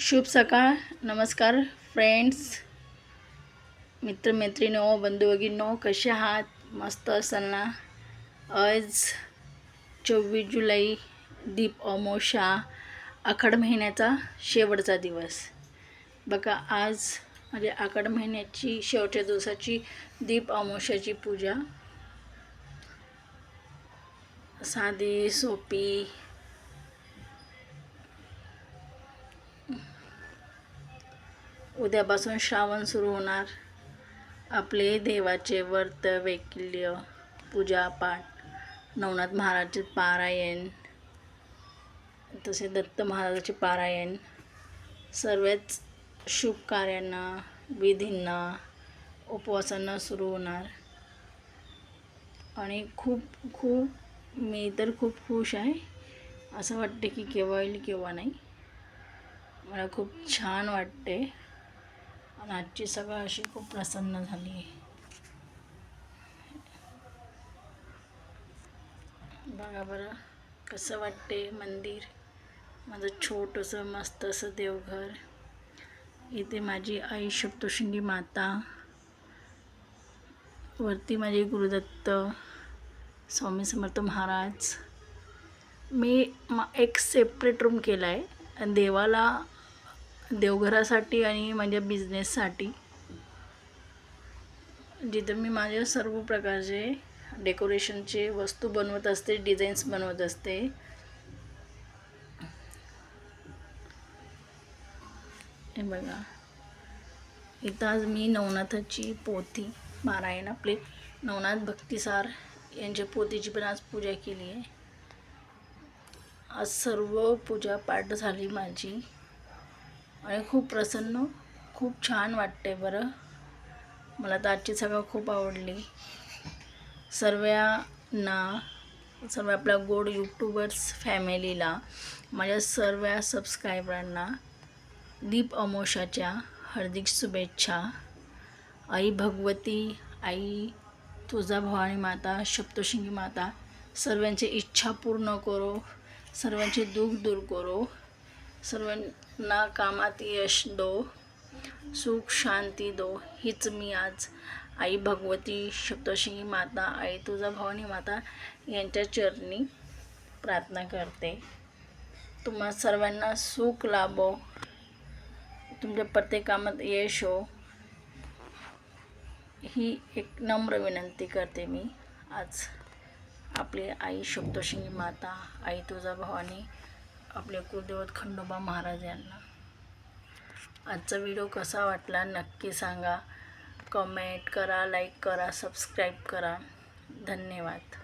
शुभ सकाळ नमस्कार फ्रेंड्स. मित्रमैत्रिणींनो बंधू भगिनो कसे आहात? मस्त असाल ना? आज चोवीस जुलै दीप अमोशा आखाड महिन्याचा शेवटचा दिवस. बघा आज म्हणजे आखाड महिन्याची शेवटच्या दिवसाची दीप अमोशाची पूजा. साधी सोपी उद्यापासून श्रावण सुरू होणार. आपले देवाचे व्रत वैकिल्य पूजापाठ नवनाथ महाराजचे पारायण तसे दत्त महाराजाचे पारायण सर्वच शुभ कार्यांना विधींना उपवासांना सुरू होणार. आणि खूप खूप मी तर खूप खुश आहे असं वाटते की केव्हा येईल केव्हा नाही. मला खूप छान वाटते आणि आजची सगळं अशी खूप प्रसन्न झाली. आहे बघा बरं कसं वाटते मंदिर? माझं छोटंसं मस्त असं देवघर. इथे माझी आई सप्तशृंगी माता. वरती माझे गुरुदत्त स्वामी समर्थ महाराज. मी मा एक सेपरेट रूम केला आहे देवाला देवघरासाठी आणि माझ्या बिझनेससाठी जिथं मी माझ्या सर्व प्रकारचे डेकोरेशनचे वस्तू बनवत असते डिझाईन्स बनवत असते. हे बघा. इथं आज मी नवनाथाची पोथी पारायण आपले नवनाथ भक्तिसार यांच्या पोथीची पण आज पूजा केली आहे. आज सर्व पूजा पाठ झाली माझी. आणि खूप प्रसन्न खूप छान वाटते बरं. मला तर आजची सगळं खूप आवडली. सर्वांना सर्व आपल्या गोड यूट्यूबर्स फॅमिलीला माझ्या सर्व सबस्क्रायबरांना दीप अमोशाच्या हार्दिक शुभेच्छा. आई भगवती आई तुळजा भवानी माता सप्तशृंगी माता सर्वांची इच्छा पूर्ण करो सर्वांचे दुःख दूर करो. सर्वांना कामात यश दो सुख शांती दो हीच मी आज आई भगवती सप्तशृंगी माता आई तुझा भवानी माता यांच्या चरणी प्रार्थना करते. तुम्हा सर्वांना सुख लाभो. तुमच्या प्रत्येक कामात यश हो. ही एक नम्र विनंती करते मी. आज आपली आई सप्तशृंगी माता आई तुझा भवानी आपले कुलदेवत खंडोबा महाराज यांना. आजचा व्हिडिओ कसा वाटला नक्की सांगा. कमेंट करा लाईक करा सबस्क्राईब करा. धन्यवाद.